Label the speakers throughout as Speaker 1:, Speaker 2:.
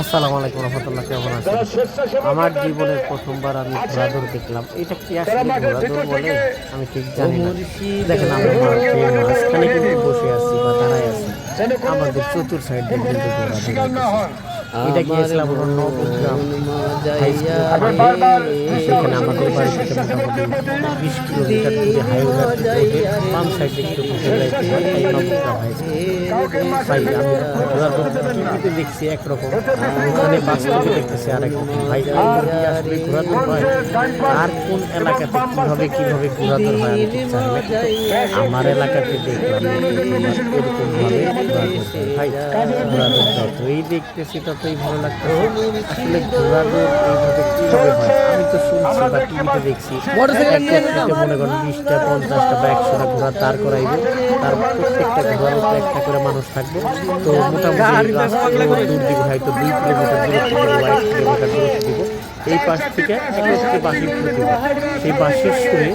Speaker 1: আসসালামু আলাইকুম রহমতুল্লাহ কেমন আছেন? আমার জীবনের প্রথমবার আমি ঘোড়াদৌড় দেখলাম। এটা কি আসলে ঘোড়াদৌড় বলে? আমি ঠিক জানি না। দেখেন আমরা মাঝখানে কিন্তু বসে আছি বা দাঁড়ায় আছি। আমাদের চতুর সাইড দিয়ে কিন্তু ঘোড়াদৌড় এটা গিয়েছিলাম সেখানে আমাদের বাড়ি থেকে মোটামুটি বিশ কিলোমিটার দূরে হাইওয়ে বাম সাইডে একটু ঘুরে যাইতে এই নবগ্রাম হাই স্কুল ভাই আমি দেখছি একরকম। ওখানে বাস্তবে দেখতেছি আর একরকম ভাই আসলে ঘোড়াদৌড় হয় আর কোন এলাকাতে কীভাবে কীভাবে হয় আমার এলাকাতে দেখলাম ভাই দেখতেছি ততই ভালো লাগতেছে। আসলে ঘোড়াদৌড় এইভাবে কীভাবে হয়? আমি তো শুনছি বা টিভিতে দেখছি মনে করেন বিশটা পঞ্চাশটা বা একশোটা ঘোড়া তার করাইবে। তার প্রত্যেকটা ঘোড়ার উপরে একটা করে মানুষ থাকবে। তো মোটামুটি দূর দিকে হয়তো দুই কিলোমিটার দূরত্ব দিব এক কিলোমিটার দূরত্ব দিব। এই পাশ থেকে একত্রে বাসি ফুটে দিব। সেই বাসের সুরে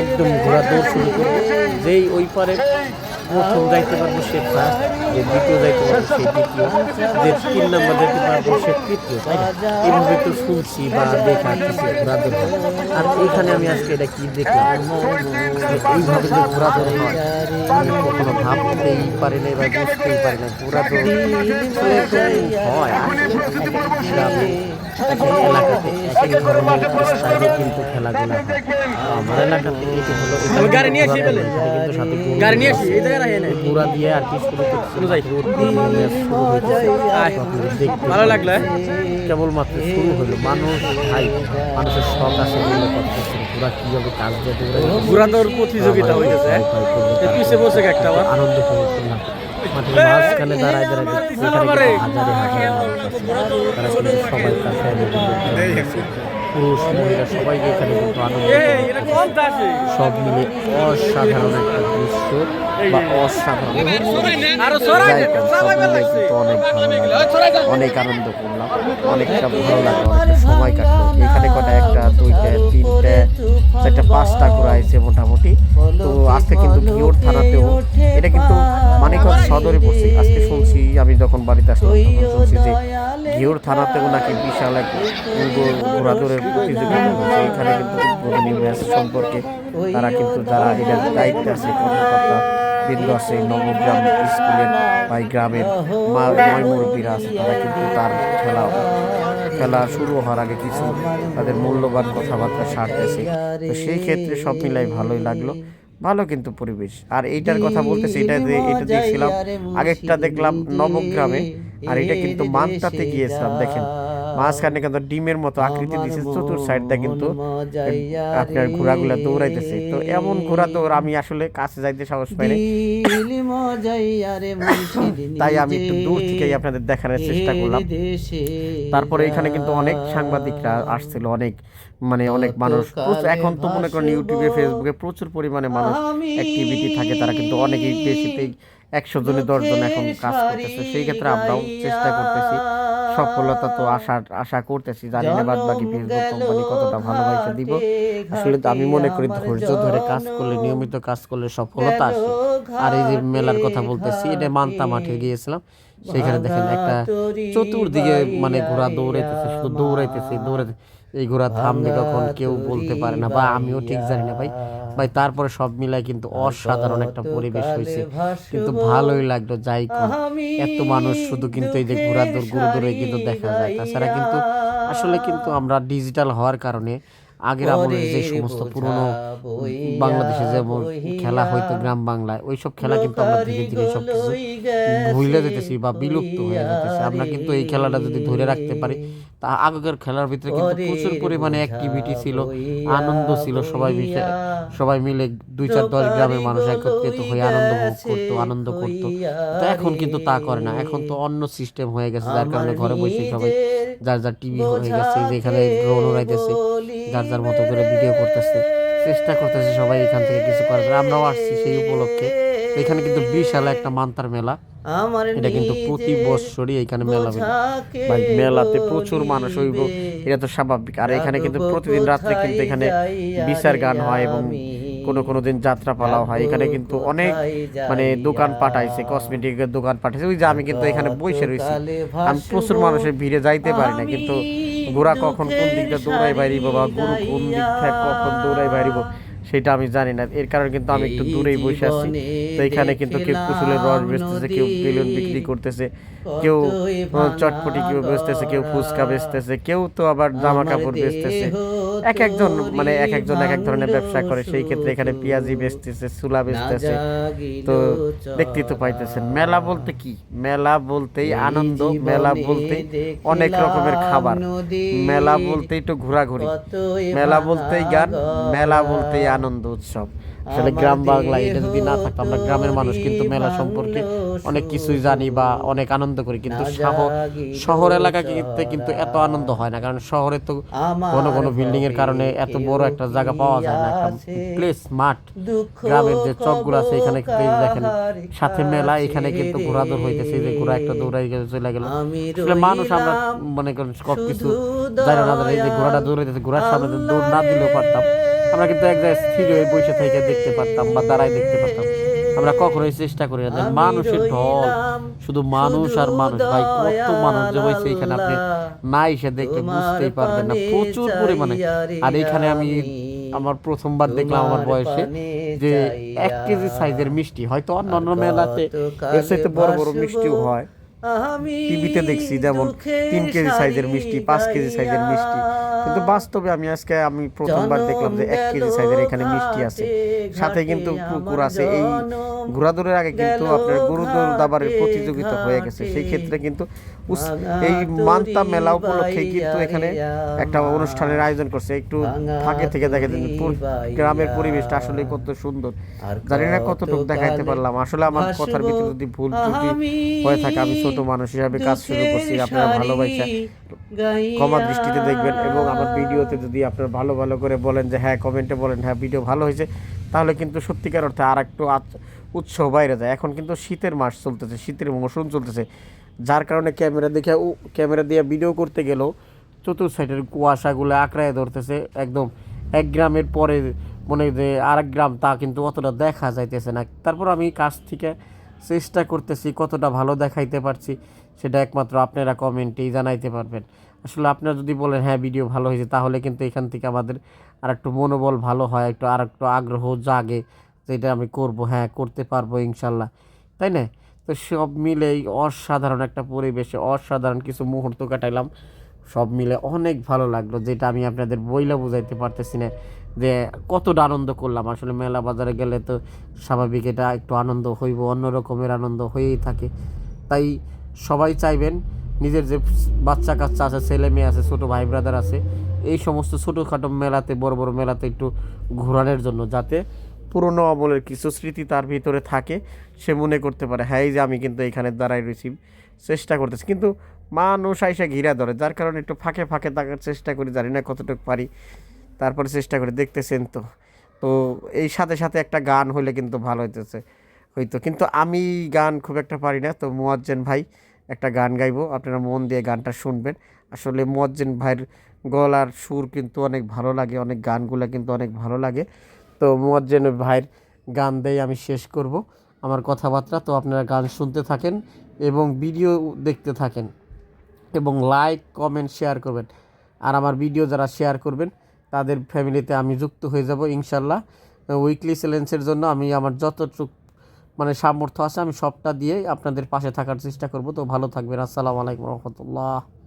Speaker 1: একদম ঘোড়া দৌড় শুরু করব। যেই ওই পারে প্রথম যাইতে পারব সে ফার্স্ট যে দ্বিতীয় যাইতে পারব সে দ্বিতীয় যে তিন নম্বর যাইতে পারব সে তৃতীয় তাই না? এইভাবে তো শুনছি বা দেখা ঘোড়া দৌড় হয়। আর এখানে আমি আজকে এটা কি দেখলাম? এইভাবে যে দৌড় হয় আমি কখনো ভাবতেই পারি না বা বুঝতেই পারি না দৌড় হয়। এলাকাতে ধরনের স্টাইলে কিন্তু খেলাগুলো হয়। আমার এলাকাতে এটি হলো
Speaker 2: গাড়ি নিয়ে আসি
Speaker 1: কিন্তু সাথে
Speaker 2: গাড়ি নিয়ে। আসি
Speaker 1: পুরা দিয়ে আর কি শুরু
Speaker 2: ভালো লাগল, হ্যাঁ?
Speaker 1: কেবলমাত্র শুরু হলো। মানুষ ভাই মানুষের শখ আছে করতেছে পুরা কীভাবে কাজ দৌড়ায়।
Speaker 2: ঘোড়াদৌড় প্রতিযোগিতা হয়ে? গেছে হ্যাঁ? এই পিছে বসে একটা আবার।
Speaker 1: আনন্দ উপভোগ করলাম মাঝখানে দাঁড়ায় দাঁড়ায় হাজারে হাজারে তারা সবাই পুরুষ মহিলা সবাইকে এখানে কিন্তু আনন্দ? সব মিলে অসাধারণ একটা দৃশ্য বা অসাধারণ। কিন্তু অনেক ভালো লাগল। অনেক আনন্দ করলাম। অনেকটা ভালো লাগল অনেকটা সময় কাটলো। এখানে কটা একটা দুইটা তিনটা চারটা পাঁচটা করে আইছে মোটামুটি। তো আজকে কিন্তু ঘিওর থানাতেও এটা কিন্তু মানিকগঞ্জ সদরে পড়ছে। আজকে শুনছি আমি যখন বাড়িতে আসলাম তখন শুনছি যে ঘিওর থানাতেও নাকি বিশাল এক ঘো- প্রতিযোগিতা এখানে কিন্তু উদ্বোধনী ম্যাচ সম্পর্কে তারা কিন্তু যারা এটার দায়িত্বে আছে, কর্মকর্তা বৃন্দ আছে, নবগ্রাম স্কুলের বা গ্রামের মুরব্বীরা আছে, তারা কিন্তু তার খেলা খেলা শুরু হওয়ার আগে কিছু তাদের মূল্যবান কথাবার্তা সারতেছে। তো সেই ক্ষেত্রে সব মিলাই ভালোই লাগল। ভালো কিন্তু পরিবেশ। আর এইটার কথা বলতেছি এটা যে এটা দেখছিলাম আগেরটা দেখলাম নবগ্রামে আর এটা কিন্তু মানতাতে গিয়েছিলাম দেখেন। মাঝখানে কিন্তু ডিমের মতো আকৃতি দিয়েছে চতুর সাইডটা কিন্তু আপনার ঘোড়াগুলো দৌড়াইতেছে। তো এমন ঘোড়া দৌড় আমি আসলে কাছে যাইতে সাহস পাই তাই আমি একটু দূর থেকেই আপনাদের দেখানোর চেষ্টা করলাম। তারপরে এখানে কিন্তু অনেক সাংবাদিকরা আসছিল অনেক মানে অনেক মানুষ। এখন তো মনে করেন ইউটিউবে ফেসবুকে প্রচুর পরিমাণে মানুষ অ্যাক্টিভিটি থাকে তারা কিন্তু অনেকেই বেশিতেই একশো জনে দশ জন এখন কাজ করতেছে। সেই ক্ষেত্রে আমরাও চেষ্টা করতেছি। সফলতা তো আশা আশা করতেছি জানি না বাদ বাকি ফেসবুক কোম্পানি কতটা ভালোবাসা দিব। আসলে তো আমি মনে করি ধৈর্য ধরে কাজ করলে নিয়মিত কাজ করলে সফলতা আসে। আর এই যে মেলার কথা বলতেছি এটা মান্তা মাঠে গিয়েছিলাম। সেখানে দেখেন একটা চতুর্দিকে মানে ঘোরা দৌড়াইতেছে শুধু দৌড়াইতেছে দৌড়াইতে এই ঘোড়া থামবে কখন কেউ বলতে পারে না বা আমিও ঠিক জানি না ভাই। ভাই তারপরে সব মিলাই কিন্তু অসাধারণ একটা পরিবেশ হয়েছে। কিন্তু ভালোই লাগল যাই এত মানুষ শুধু কিন্তু এই যে ঘোড়া দূর গুরু দূরে কিন্তু দেখা যায়। তাছাড়া কিন্তু আসলে কিন্তু আমরা ডিজিটাল হওয়ার কারণে আগের আমলের যে সমস্ত পুরনো বাংলাদেশে যেমন খেলা হয়তো গ্রাম বাংলায় ওইসব খেলা কিন্তু আমরা ধীরে ধীরে সব কিছু ভুলে যেতেছি বা বিলুপ্ত হয়ে যেতেছে। আমরা কিন্তু এই খেলাটা যদি ধরে রাখতে পারি তা আগেকার খেলার ভিতরে কিন্তু প্রচুর পরিমাণে অ্যাক্টিভিটি ছিল আনন্দ ছিল সবাই মিলে সবাই মিলে দুই চার দশ গ্রামের মানুষ একত্রিত হয়ে আনন্দ ভোগ করতো আনন্দ করতো। তো এখন কিন্তু তা করে না। এখন তো অন্য সিস্টেম হয়ে গেছে যার কারণে ঘরে বসে সবাই যার যার টিভি হয়ে গেছে যেখানে ড্রোন উড়াইতেছে। যার যার মতো করে ভিডিও করতেছে। চেষ্টা করতেছে সবাই এখান থেকে কিছু করার জন্য। আমরাও আসছি সেই উপলক্ষে। এখানে কিন্তু বিশাল একটা মান্তার মেলা। এটা কিন্তু প্রতি বছরই এখানে মেলা ভাই মেলাতে প্রচুর মানুষ হইব। এটা তো স্বাভাবিক। আর এখানে কিন্তু প্রতিদিন রাত্রে কিন্তু এখানে বিচার গান হয় এবং কোনো কোনো দিন যাত্রা পালাও হয়। এখানে কিন্তু অনেক মানে দোকান পাঠাইছে কসমেটিকের দোকান পাঠাইছে। ওই যে আমি কিন্তু এখানে বসে রয়েছি আমি প্রচুর মানুষের ভিড়ে যাইতে পারি না। কিন্তু ঘোড়া কখন কোন দিকটা দৌড়াই বাইরিব বা গরু কোন দিক থেকে কখন দৌড়াই বাইরিব সেটা আমি জানি না। এর কারণে কিন্তু আমি একটু দূরেই বসে আছি। তো এখানে কিন্তু কেউ কুসুলের রস বেচতেছে কেউ বেলুন বিক্রি করতেছে কেউ চটপটি কেউ বেচতেছে কেউ ফুচকা বেচতেছে কেউ তো আবার জামা কাপড় বেচতেছে। এক একজন মানে এক একজন এক এক ধরনের ব্যবসা করে। সেই ক্ষেত্রে এখানে পেঁয়াজি বেচতেছে সুলা বেচতেছে। তো দেখতেই তো পাইতেছেন মেলা বলতে কি? মেলা বলতেই আনন্দ মেলা বলতে অনেক রকমের খাবার। মেলা বলতেই তো ঘোরাঘুরি। মেলা বলতেই গান মেলা বলতেই আনন্দ উৎসব। আসলে গ্রাম বাংলা এটা যদি না থাকতো আমরা গ্রামের মানুষ কিন্তু মেলা সম্পর্কে অনেক কিছুই জানি বা অনেক আনন্দ করি। কিন্তু শহর এলাকাতে কিন্তু এত আনন্দ হয় না কারণ শহরে তো কোনো কোনো বিল্ডিং এর কারণে এত বড় একটা জায়গা পাওয়া যায় না একটা প্লেস মাঠ। গ্রামের যে চকগুলো আছে এখানে কিন্তু দেখেন সাথে মেলা এখানে কিন্তু ঘোরা দৌড় হইতেছে যে ঘোরা একটা দৌড়াই গেছে চলে গেল। আসলে মানুষ আমরা মনে করেন সব কিছু জানি না জানি যে ঘোড়াটা দৌড়াইতেছে ঘোড়ার সামনে দৌড় না দিলেও পারতাম। আমরা কিন্তু এক জায়গায় স্থির হয়ে বসে থেকে দেখতে পারতাম বা দাঁড়ায় দেখতে পারতাম। আমরা কখনোই চেষ্টা করি না মানুষের ঢল শুধু মানুষ আর মানুষ। ভাই কত মানুষ যে হয়েছে এখানে আপনি না এসে দেখলে বুঝতেই পারবেন না। প্রচুর পরিমাণে। আর এখানে আমি আমার প্রথমবার দেখলাম আমার বয়সে যে এক কেজি সাইজের মিষ্টি। হয়তো অন্য অন্য মেলাতে এর সাথে বড় বড় মিষ্টিও হয়। টিভিতে দেখছি যেমন তিন কেজি সাইজের মিষ্টি পাঁচ কেজি সাইজের মিষ্টি। কিন্তু বাস্তবে আমি আজকে আমি প্রথমবার দেখলাম যে এক কেজি সাইজের এখানে মিষ্টি আছে। সাথে কিন্তু কুকুর আছে। এই ঘোরাদৌড়ের আগে কিন্তু আপনার গরুদৌড় দাবারের প্রতিযোগিতা হয়ে গেছে। সেই ক্ষেত্রে কিন্তু এই মান্তা মেলা উপলক্ষে কিন্তু এখানে একটা অনুষ্ঠানের আয়োজন করছে। একটু ফাঁকে থেকে দেখে দিন। গ্রামের পরিবেশটা আসলে কত সুন্দর। জানি না কতটুকু দেখাইতে পারলাম। আসলে আমার কথার ভিতরে যদি ভুল ত্রুটি হয়ে থাকে, আমি ছোট মানুষ হিসাবে কাজ শুরু করছি। আপনারা ভালোবাসা ক্ষমা দৃষ্টিতে দেখবেন এবং আমার ভিডিওতে যদি আপনারা ভালো ভালো করে বলেন যে হ্যাঁ কমেন্টে বলেন হ্যাঁ ভিডিও ভালো হয়েছে তাহলে কিন্তু সত্যিকার অর্থে আর একটু উৎসাহ বাইরে যায়। এখন কিন্তু শীতের মাস চলতেছে শীতের মৌসুম চলতেছে যার কারণে ক্যামেরা দেখে ক্যামেরা দিয়ে ভিডিও করতে গেলেও চতুর্থ সাইডের কুয়াশাগুলো আঁকড়ায় ধরতেছে একদম এক গ্রামের পরে মনে হয় যে আর এক গ্রাম তা কিন্তু অতটা দেখা যাইতেছে না। তারপর আমি কাছ থেকে চেষ্টা করতেছি কতটা ভালো দেখাইতে পারছি সেটা একমাত্র আপনারা কমেন্টেই জানাইতে পারবেন। আসলে আপনারা যদি বলেন হ্যাঁ ভিডিও ভালো হয়েছে, তাহলে কিন্তু এখান থেকে আমাদের আর একটু মনোবল ভালো হয়, একটু আর একটু আগ্রহ জাগে যে এটা আমি করব হ্যাঁ করতে পারব ইনশাল্লাহ। তাই না? তো সব মিলেই অসাধারণ একটা পরিবেশে, অসাধারণ কিছু মুহূর্ত কাটাইলাম। সব মিলে অনেক ভালো লাগল, যেটা আমি আপনাদের বইলা বুঝাইতে পারতেছি না যে কতটা আনন্দ করলাম। আসলে মেলা বাজারে গেলে তো স্বাভাবিক এটা একটু আনন্দ হইব অন্য রকমের আনন্দ হয়েই থাকে। তাই সবাই চাইবেন নিজের যে বাচ্চা কাচ্চা আছে, ছেলে মেয়ে আছে, ছোটো ভাই ব্রাদার আছে, এই সমস্ত ছোটোখাটো মেলাতে, বড় বড় মেলাতে একটু ঘোরানোর জন্য যাতে পুরনো আমলের কিছু স্মৃতি তার ভিতরে থাকে, সে মনে করতে পারে হ্যাঁ এই যে আমি কিন্তু এখানে দাঁড়াই রয়েছি, চেষ্টা করতেছি। কিন্তু মানুষ আইসা ঘিরা ধরে, যার কারণে একটু ফাঁকে ফাঁকে থাকার চেষ্টা করি, জানি না কতটুকু পারি, তারপরে চেষ্টা করে, দেখতেছেন তো। তো এই সাথে সাথে একটা গান হলে কিন্তু ভালো হইতেছে, হয়তো। কিন্তু আমি গান খুব একটা পারি না, তো মুয়াজ্জেন ভাই একটা গান গাইবো। আপনারা মন দিয়ে গানটা শুনবেন। আসলে মুয়াজ্জেন ভাইয়ের গলার সুর কিন্তু অনেক ভালো লাগে, অনেক গানগুলো কিন্তু অনেক ভালো লাগে। তো মুয়াজ্জেন ভাইয়ের গান দিয়ে আমি শেষ করব আমার কথাবার্তা। তো আপনারা গান শুনতে থাকেন এবং ভিডিও দেখতে থাকেন এবং লাইক, কমেন্ট, শেয়ার করবেন। আর আমার ভিডিও যারা শেয়ার করবেন, তাদের ফ্যামিলিতে আমি যুক্ত হয়ে যাব ইনশাল্লাহ। উইকলি চ্যালেঞ্জের জন্য আমি আমার যতটুকু মানে সামর্থ্য আছে, আমি সবটা দিয়ে আপনাদের পাশে থাকার চেষ্টা করব। তো ভালো থাকবেন। আসসালামু আলাইকুম রহমতুল্লাহ।